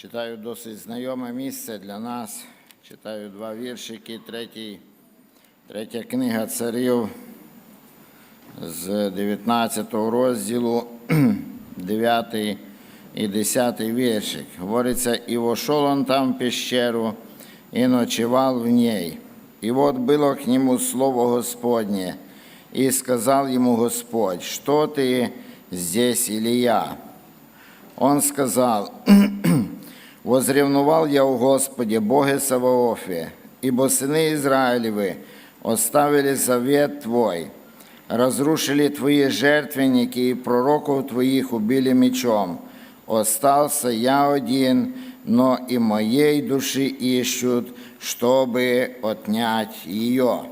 Читаю досить знайоме місце для нас. Читаю два віршики, третій, третя книга царів з 19 розділу, 9 і 10 віршик. Говориться, «І вошел он там в пещеру, и ночевал в ней. И вот было к нему слово Господне, и сказал ему Господь, что ты здесь, Илья? Он сказал, Возревнувал я у Господе, Боге Саваофе, ибо сыны Израилевы оставили завет Твой, разрушили Твои жертвенники и пророков Твоих убили мечом. Остался я один, но и моей души ищут, чтобы отнять ее.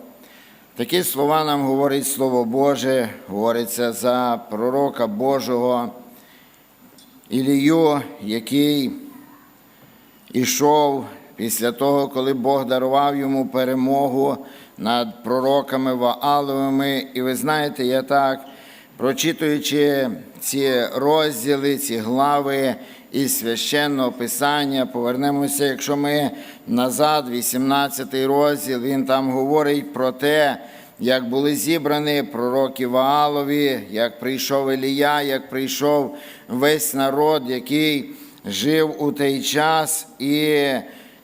Такі слова нам говорить Слово Боже, говориться за пророка Божого Ілію, який ішов після того, коли Бог дарував йому перемогу над пророками Вааловими. І ви знаєте, я так, прочитуючи ці розділи, ці глави із священного писання, повернемося, якщо ми назад, 18 розділ, він там говорить про те, як були зібрані пророки Ваалові, як прийшов Елія, як прийшов весь народ, який жив у той час, і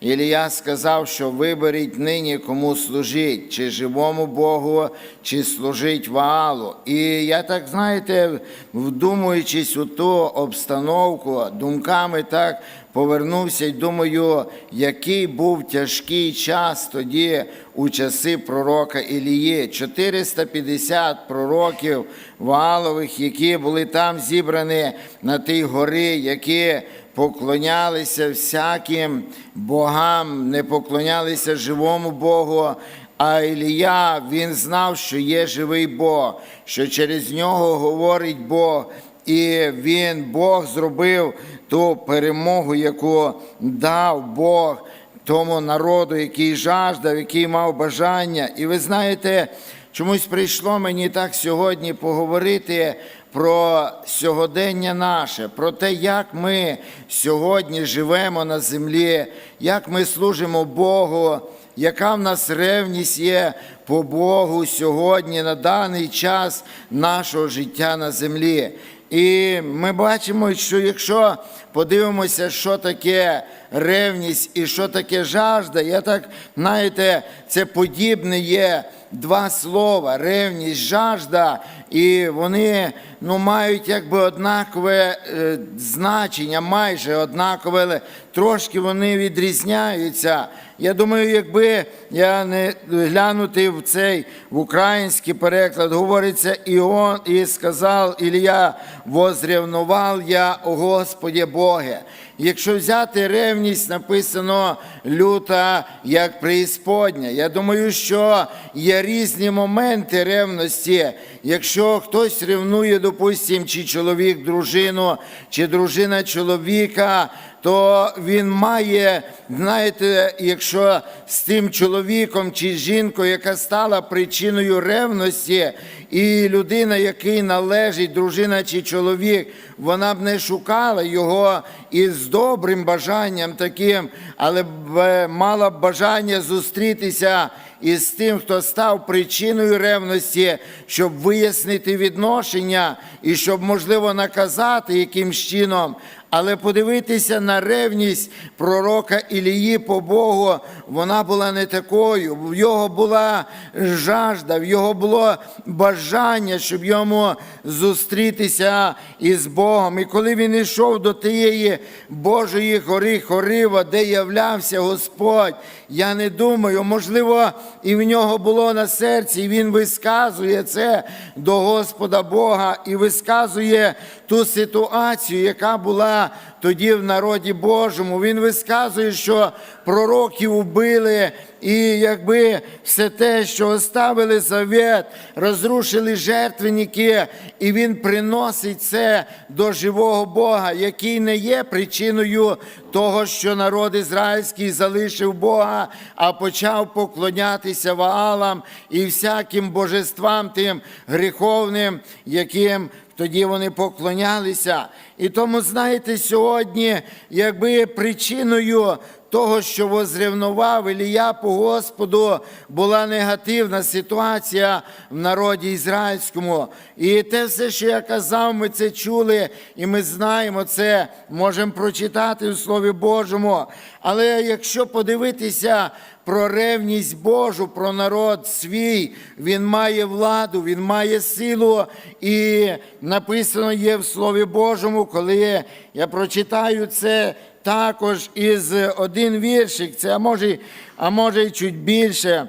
Ілія сказав, що виберіть нині, кому служить, чи живому Богу, чи служить Ваалу. І я так, знаєте, вдумуючись у ту обстановку, думками так повернувся і думаю, який був тяжкий час тоді у часи пророка Ілії. 450 пророків Ваалових, які були там зібрані на тій горі, які поклонялися всяким богам, не поклонялися живому Богу. А Ілія, він знав, що є живий Бог, що через нього говорить Бог, і він, Бог, зробив ту перемогу, яку дав Бог тому народу, який жаждав, який мав бажання. І ви знаєте, чомусь прийшло мені так сьогодні поговорити про сьогодення наше, про те, як ми сьогодні живемо на землі, як ми служимо Богу, яка в нас ревність є по Богу сьогодні на даний час нашого життя на землі. І ми бачимо, що якщо подивимося, що таке ревність і що таке жажда, я так, знаєте, це подібне є два слова ревність, жажда, і вони ну, мають якби однакове е, значення, майже однакове, але трошки вони відрізняються. Я думаю, якби я не глянути в цей в український переклад, говориться, і он і сказав Ілля, возревнував я, о Господі Боге. Якщо взяти ревність, написано люта як преісподня. Я думаю, що є різні моменти ревності. Якщо хтось ревнує, допустимо, чи чоловік дружину, чи дружина чоловіка, то він має, знаєте, якщо з тим чоловіком чи жінкою, яка стала причиною ревності, і людина, який належить, дружина чи чоловік, вона б не шукала його із добрим бажанням таким, але б е, мала б бажання зустрітися із тим, хто став причиною ревності, щоб вияснити відношення і щоб, можливо, наказати якимсь чином. Але подивитися на ревність пророка Ілії по Богу, вона була не такою. В його була жажда, в його було бажання, щоб йому зустрітися із Богом. І коли він йшов до тієї Божої гори Хорива, де являвся Господь, я не думаю, можливо, і в нього було на серці, і він висказує це до Господа Бога і висказує ту ситуацію, яка була тоді в народі Божому. Він висказує, що пророків убили, і якби все те, що оставили завет, розрушили жертвенники, і він приносить це до живого Бога, який не є причиною того, що народ ізраїльський залишив Бога, а почав поклонятися Ваалам і всяким божествам тим гріховним, яким тоді вони поклонялися. І тому, знаєте, сьогодні, якби причиною того, що возревнував Ілія по Господу, була негативна ситуація в народі ізраїльському. І те все, що я казав, ми це чули, і ми знаємо це, можемо прочитати у Слові Божому. Але якщо подивитися про ревність Божу, про народ свій, він має владу, він має силу, і написано є в Слові Божому, коли я прочитаю це також із один віршик, це а може, а може й чуть більше.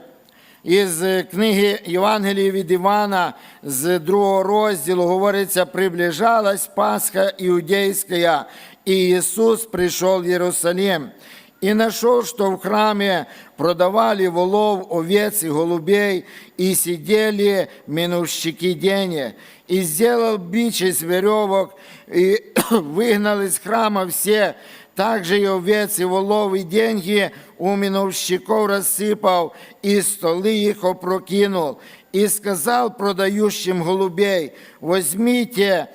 Із книги Євангелії від Івана з другого розділу говориться, приближалась Пасха Иудейская, и Иисус пришел в Иерусалим. И нашел, что в храме продавали волов, овец и голубей, и сидели минувщики денег. И сделал бич из веревок, и выгнал из храма все, также и овец, и волов, и деньги у миновщиков рассыпал, и столы их опрокинул. И сказал продающим голубей, возьмите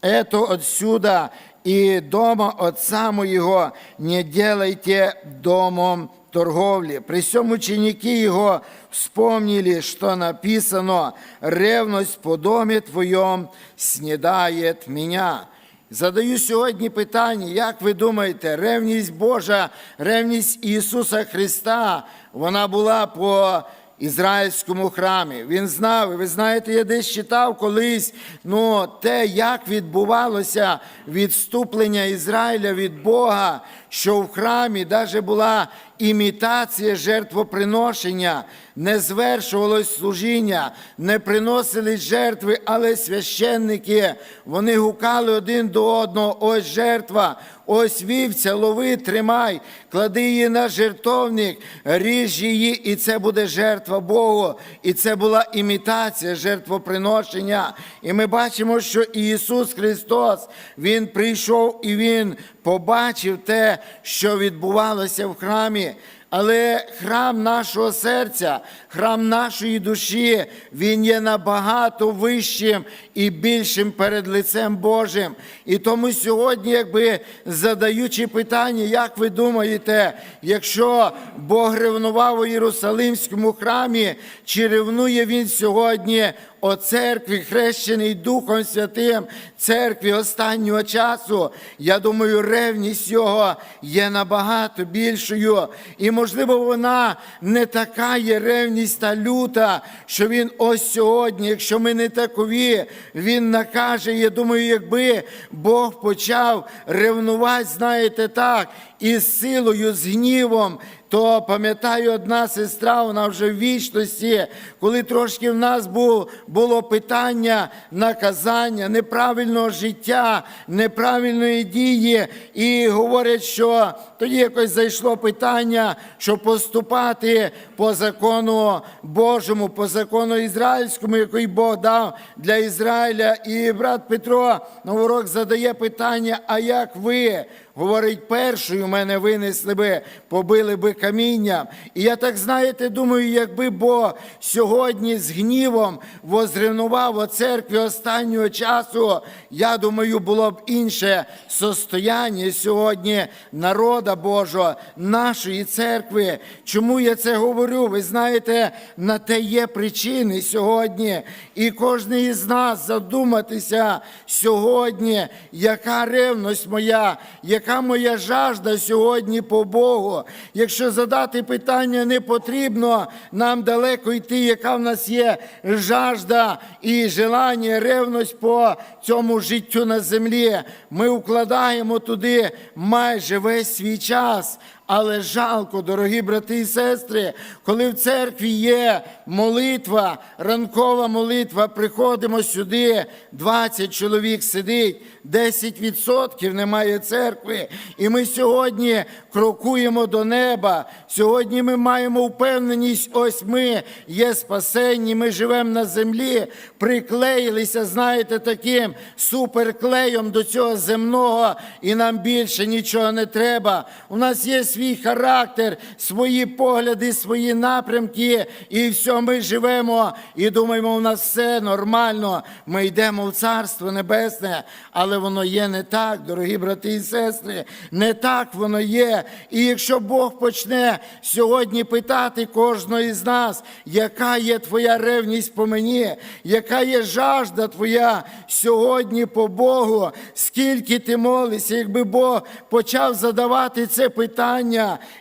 это отсюда, и дома отца моего не делайте домом торговли. При всем ученики его вспомнили, что написано, ревность по доме твоем снедает меня. Задаю сьогодні питання, як ви думаєте, ревність Божа, ревність Ісуса Христа, вона була по ізраїльському храмі. Він знав, ви знаєте, я десь читав колись ну, те, як відбувалося відступлення Ізраїля від Бога, що в храмі навіть була імітація жертвоприношення, не звершувалось служіння, не приносили жертви, але священники, вони гукали один до одного, ось жертва, ось вівця, лови, тримай, клади її на жертовник, ріж її, і це буде жертва Богу. І це була імітація жертвоприношення. І ми бачимо, що Ісус Христос, Він прийшов і Він побачив те, що відбувалося в храмі. Але храм нашого серця, храм нашої душі, він є набагато вищим і більшим перед лицем Божим. І тому сьогодні, якби задаючи питання, як ви думаєте, якщо Бог ревнував у Єрусалимському храмі, чи ревнує він сьогодні о церкві, хрещений Духом Святим, церкві останнього часу, я думаю, ревність його є набагато більшою. І, можливо, вона не така є ревність та люта, що він ось сьогодні, якщо ми не такові, він накаже. Я думаю, якби Бог почав ревнувати, знаєте так, із силою, з гнівом, то пам'ятаю, одна сестра, вона вже в вічності, коли трошки в нас був, було питання наказання, неправильного життя, неправильної дії, і говорять, що тоді якось зайшло питання, що поступати по закону Божому, по закону ізраїльському, який Бог дав для Ізраїля. І брат Петро Новорок задає питання: а як ви? Говорить, першою мене винесли би, побили би камінням. І я так знаєте, думаю, якби Бог сьогодні з гнівом возревнував о церкві останнього часу, я думаю, було б інше состояння сьогодні народа Божого, нашої церкви. Чому я це говорю? Ви знаєте, на те є причини сьогодні. І кожен із нас задуматися сьогодні, яка ревність моя, яка моя жажда сьогодні по Богу. Якщо задати питання не потрібно, нам далеко йти, яка в нас є жажда і желання, ревність по цьому життю на землі. Ми вкладаємо туди майже весь свій час. Але жалко, дорогі брати і сестри, коли в церкві є молитва, ранкова молитва, приходимо сюди, 20 чоловік сидить, 10% немає церкви. І ми сьогодні крокуємо до неба. Сьогодні ми маємо впевненість, ось ми є спасенні, ми живемо на землі, приклеїлися, знаєте, таким суперклеєм до цього земного, і нам більше нічого не треба. У нас є свій характер, свої погляди, свої напрямки, і все, ми живемо і думаємо, у нас все нормально. Ми йдемо в Царство Небесне, але воно є не так, дорогі брати і сестри, не так воно є. І якщо Бог почне сьогодні питати кожного із нас, яка є твоя ревність по мені, яка є жажда твоя сьогодні по Богу, скільки ти молишся, якби Бог почав задавати це питання,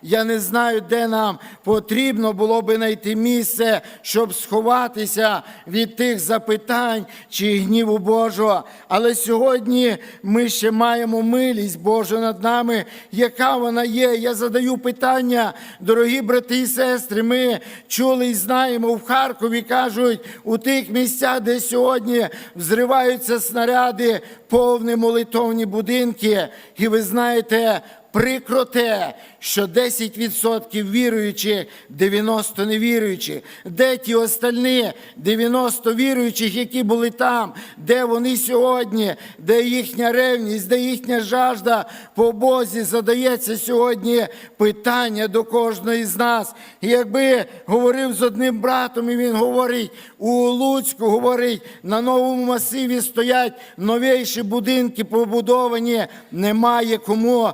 я не знаю, де нам потрібно було би знайти місце, щоб сховатися від тих запитань чи гніву Божого. Але сьогодні ми ще маємо милість Божу над нами, яка вона є. Я задаю питання, дорогі брати і сестри. Ми чули і знаємо в Харкові, кажуть, у тих місцях, де сьогодні взриваються снаряди, повні молитовні будинки. І ви знаєте, Прикро те, що 10% віруючих, 90 невіруючих. Де ті остальні 90 віруючих, які були там, де вони сьогодні, де їхня ревність, де їхня жажда по Бозі задається сьогодні питання до кожного з нас. І якби говорив з одним братом, і він говорить у Луцьку, говорить, на новому масиві стоять новіші будинки побудовані, немає кому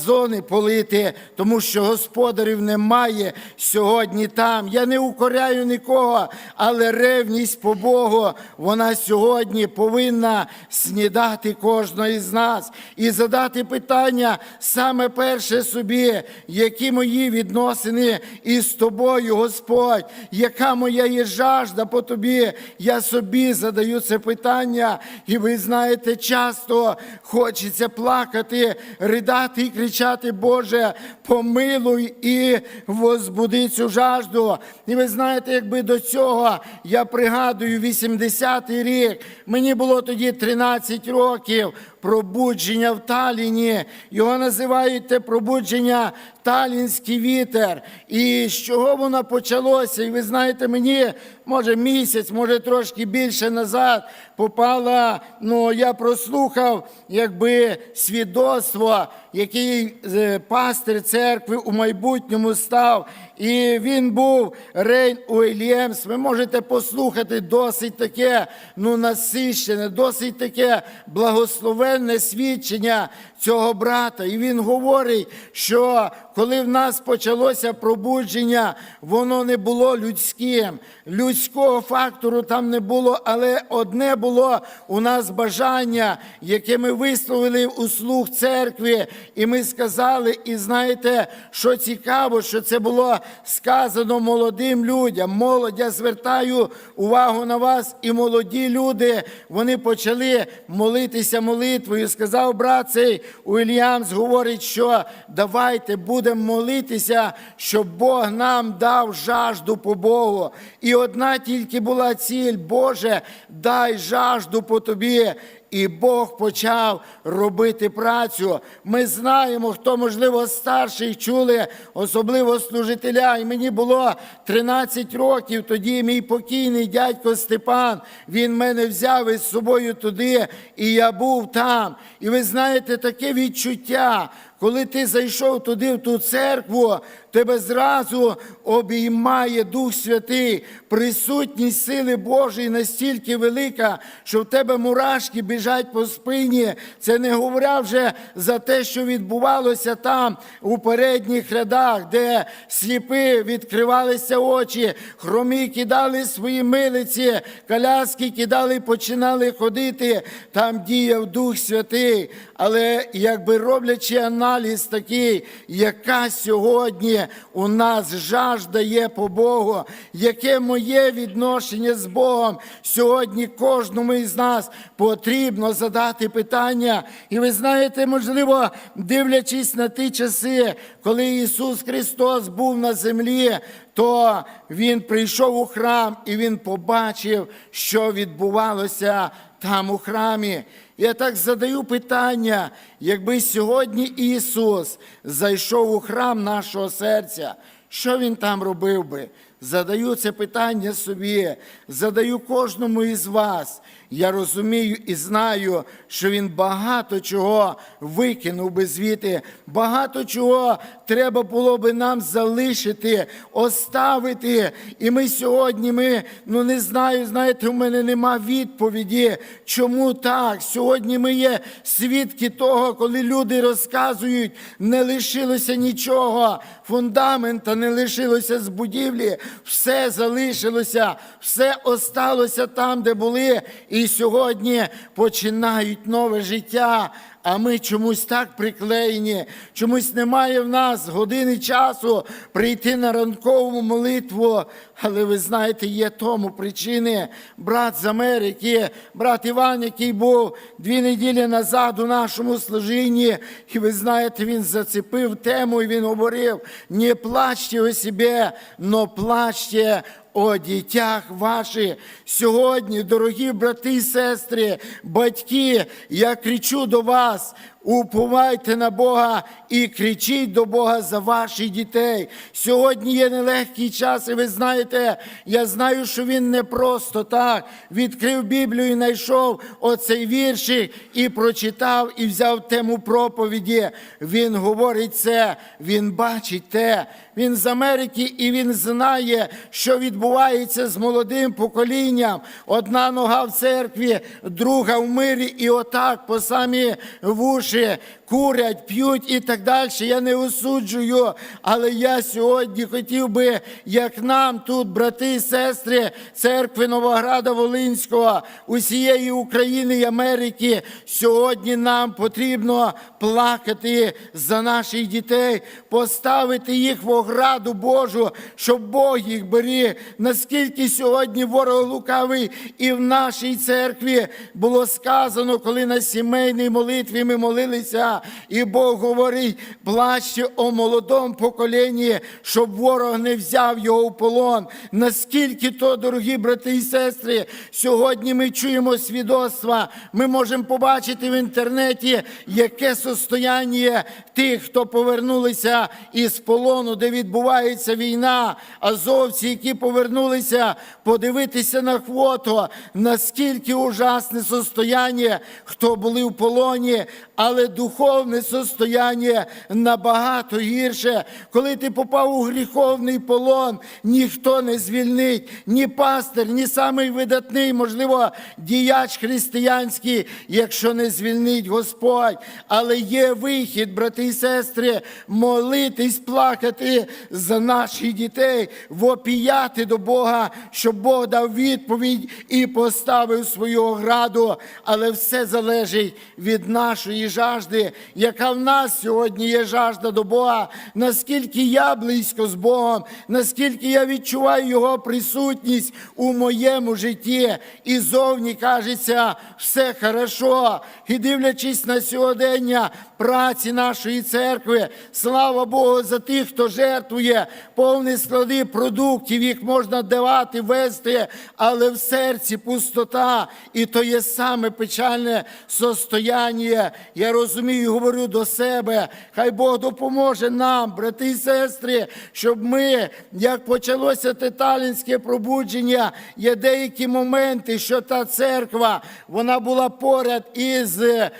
вазони полити, тому що господарів немає сьогодні там. Я не укоряю нікого, але ревність по Богу, вона сьогодні повинна снідати кожного із нас і задати питання саме перше собі, які мої відносини із тобою, Господь, яка моя є жажда по тобі. Я собі задаю це питання, і ви знаєте, часто хочеться плакати, ридати і кричати, Боже, помилуй і возбуди цю жажду. І ви знаєте, якби до цього я пригадую 80-й рік, мені було тоді 13 років. Пробудження в Таліні. Його називають те пробудження Талінський вітер. І з чого воно почалося? І ви знаєте, мені може місяць, може трошки більше назад попала. Ну я прослухав, якби свідоцтво, який е, пастир церкви у майбутньому став. І він був Рейн Уільямс. Ви можете послухати досить таке ну, насищене, досить таке благословенне свідчення цього брата. І він говорить, що коли в нас почалося пробудження, воно не було людським. Людського фактору там не було, але одне було у нас бажання, яке ми висловили у слух церкви, і ми сказали, і знаєте, що цікаво, що це було сказано молодим людям. Молодь, я звертаю увагу на вас, і молоді люди вони почали молитися молитвою. Сказав брат цей Уільямс, говорить, що давайте будемо молитися, щоб Бог нам дав жажду по Богу. І одна тільки була ціль, Боже, дай жажду по тобі. І Бог почав робити працю. Ми знаємо, хто, можливо, старший чули, особливо служителя. І мені було 13 років. Тоді мій покійний дядько Степан, він мене взяв із собою туди, і я був там. І ви знаєте, таке відчуття. Коли ти зайшов туди, в ту церкву, тебе зразу обіймає Дух Святий, присутність сили Божої настільки велика, що в тебе мурашки біжать по спині. Це не говоря вже за те, що відбувалося там у передніх рядах, де сліпи відкривалися очі, хромі кидали свої милиці, коляски кидали починали ходити. Там діяв Дух Святий. Але якби роблячи аналіз такий, яка сьогодні у нас жажда є по Богу, яке моє відношення з Богом, сьогодні кожному із нас потрібно задати питання. І ви знаєте, можливо, дивлячись на ті часи, коли Ісус Христос був на землі, то Він прийшов у храм і Він побачив, що відбувалося там у храмі. Я так задаю питання, якби сьогодні Ісус зайшов у храм нашого серця, що Він там робив би? Задаю це питання собі, задаю кожному із вас. Я розумію і знаю, що він багато чого викинув би звідти, багато чого треба було би нам залишити, оставити. І ми сьогодні, ми ну не знаю, знаєте, у мене нема відповіді, чому так. Сьогодні ми є свідки того, коли люди розказують, не лишилося нічого, фундамента не лишилося з будівлі, все залишилося, все осталося там, де були. І сьогодні починають нове життя. А ми чомусь так приклеєні, чомусь немає в нас години часу прийти на ранкову молитву. Але ви знаєте, є тому причини. Брат з Америки, брат Іван, який був дві неділі назад у нашому служінні, і ви знаєте, він зацепив тему, і він говорив: не плачте о себе, но плачте о дітях ваших. Сьогодні, дорогі брати і сестри, батьки, я кричу до вас. Уповайте на Бога і кричіть до Бога за ваших дітей. Сьогодні є нелегкий час, і ви знаєте, я знаю, що він не просто так відкрив Біблію і знайшов оцей віршик і прочитав, і взяв тему проповіді. Він говорить це, він бачить те. Він з Америки і він знає, що відбувається з молодим поколінням. Одна нога в церкві, друга в мирі, і отак по самі вуші Боже, курять, п'ють і так далі. Я не осуджую, але я сьогодні хотів би, як нам тут, брати і сестри церкви Новограда Волинського, усієї України і Америки, сьогодні нам потрібно плакати за наших дітей, поставити їх в ограду Божу, щоб Бог їх беріг. Наскільки сьогодні ворог лукавий і в нашій церкві було сказано, коли на сімейній молитві ми молилися, і Бог говорить, плачте о молодому поколінні, щоб ворог не взяв його в полон. Наскільки то, дорогі брати і сестри, сьогодні ми чуємо свідоцтва, ми можемо побачити в інтернеті, яке состояння тих, хто повернулися із полону, де відбувається війна, азовці, які повернулися подивитися на хвото, наскільки ужасне состояння, хто були в полоні, але духовне состояння набагато гірше. Коли ти попав у гріховний полон, ніхто не звільнить, ні пастир, ні самий видатний, можливо, діяч християнський, якщо не звільнить Господь. Але є вихід, брати і сестри, молитись, плакати за наших дітей, вопіяти до Бога, щоб Бог дав відповідь і поставив свою ограду. Але все залежить від нашої жажди, яка в нас сьогодні є жажда до Бога, наскільки я близько з Богом, наскільки я відчуваю Його присутність у моєму житті, і зовні кажеться, все хорошо. І дивлячись на сьогодення праці нашої церкви, слава Богу, за тих, хто жертвує повні склади продуктів, їх можна давати, вести, але в серці пустота, і то є саме печальне состояння. Я розумію, говорю до себе, хай Бог допоможе нам, брати і сестри, щоб ми, як почалося титалінське пробудження, є деякі моменти, що та церква вона була поряд із е,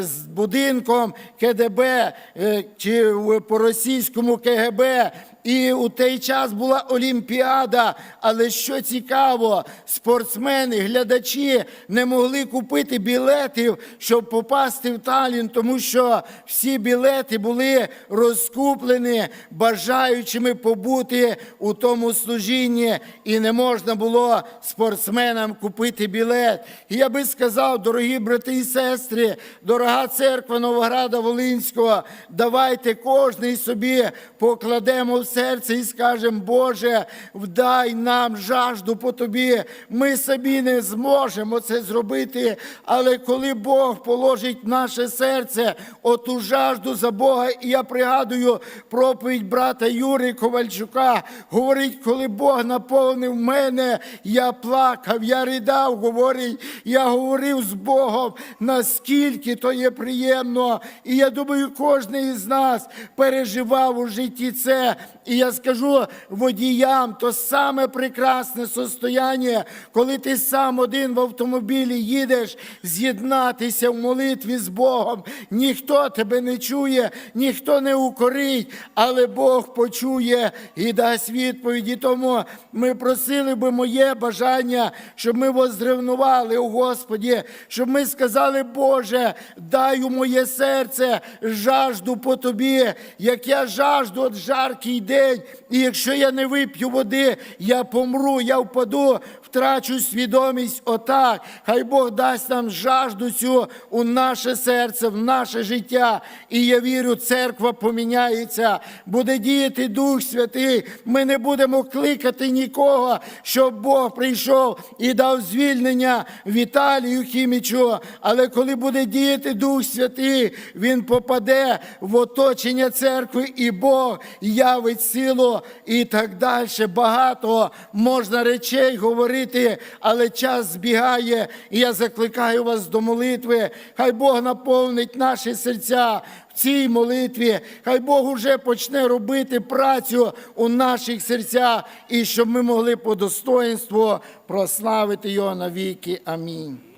з будинком КДБ е, чи по російському КГБ. І у той час була Олімпіада. Але що цікаво, спортсмени, глядачі не могли купити білетів, щоб попасти в Талін, тому що всі білети були розкуплені бажаючими побути у тому служінні, і не можна було спортсменам купити білет. І я би сказав, дорогі брати і сестри, дорога церква Новограда Волинського, давайте кожний собі покладемо в серце і скажемо, Боже, вдай нам жажду по тобі. Ми собі не зможемо це зробити, але коли Бог положить наше серце оту жажду за Бога, і я пригадую проповідь брата Юрія Ковальчука, говорить, коли Бог наповнив мене, я плакав, я ридав, говорить, я говорив з Богом, наскільки то є приємно. І я думаю, кожен із нас переживав у житті це. І я скажу водіям, то саме прекрасне состояння, коли ти сам один в автомобілі їдеш, з'єднатися в молитві з Богом. Ніхто тебе не чує, ніхто не укорить, але Бог почує і дасть відповіді. Тому ми просили би моє бажання, щоб ми возревнували у Господі, щоб ми сказали, Боже, дай у моє серце жажду по тобі, як я жажду от жаркий день, і якщо я не вип'ю води, я помру, я впаду, втрачу свідомість. Отак. Хай Бог дасть нам жажду цю у наше серце, в наше життя. І я вірю, церква поміняється, буде діяти Дух Святий. Ми не будемо кликати нікого, щоб Бог прийшов і дав звільнення Віталію Хімічу. Але коли буде діяти Дух Святий, він попаде в оточення церкви, і Бог явить силу і так далі. Багато можна речей говорити, але час збігає, і я закликаю вас до молитви. Хай Бог наповнить наші серця. В цій молитві хай Бог уже почне робити працю у наших серцях, і щоб ми могли по достоинству прославити його навіки. Амінь.